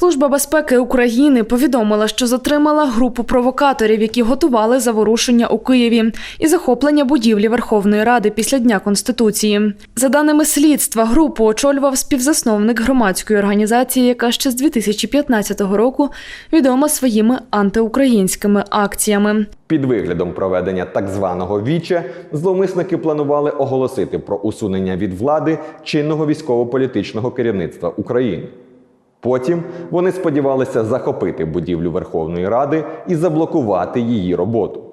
Служба безпеки України повідомила, що затримала групу провокаторів, які готували заворушення у Києві і захоплення будівлі Верховної Ради після Дня Конституції. За даними слідства, групу очолював співзасновник громадської організації, яка ще з 2015 року відома своїми антиукраїнськими акціями. Під виглядом проведення так званого віче зловмисники планували оголосити про усунення від влади чинного військово-політичного керівництва України. Потім вони сподівалися захопити будівлю Верховної Ради і заблокувати її роботу.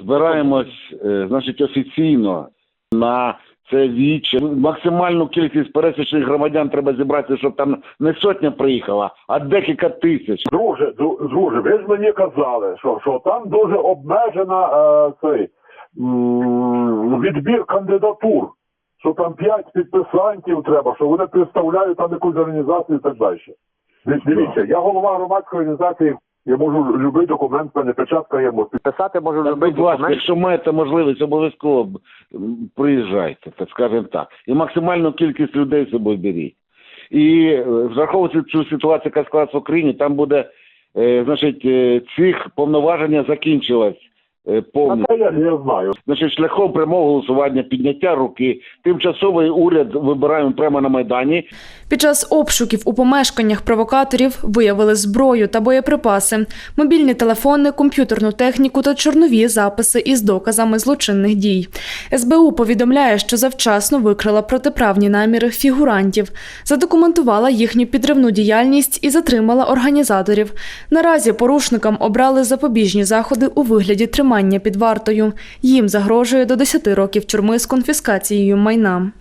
збираємось, е, значить, офіційно на це віче. Максимальну кількість пересічних громадян треба зібрати, щоб там не сотня приїхала, а декілька тисяч. Друже, друже, ви ж мені казали, що, що там дуже обмежена е, цей м, відбір кандидатур, що там п'ять підписантів треба, що вони представляють там якусь організацію і так далі. Дивіться, я голова громадської організації, я можу любий документ, мене печатка є, можу Писати можу Так, любий будь ласка, документ. якщо маєте можливість, обов'язково приїжджайте, так скажемо так. І максимальну кількість людей з собою беріть. І е, враховуючи цю ситуацію, яка склалась в Україні, там буде, е, значить, е, цих повноваження закінчилось повністю. це я, я знаю. Значить, шляхом прямого голосування, підняття руки, тимчасовий уряд вибираємо прямо на Майдані. Під час обшуків у помешканнях провокаторів виявили зброю та боєприпаси, мобільні телефони, комп'ютерну техніку та чорнові записи із доказами злочинних дій. СБУ повідомляє, що завчасно викрила протиправні наміри фігурантів, задокументувала їхню підривну діяльність і затримала організаторів. Наразі порушникам обрали запобіжні заходи у вигляді тримання під вартою. Їм загрожує до 10 років тюрми з конфіскацією майна.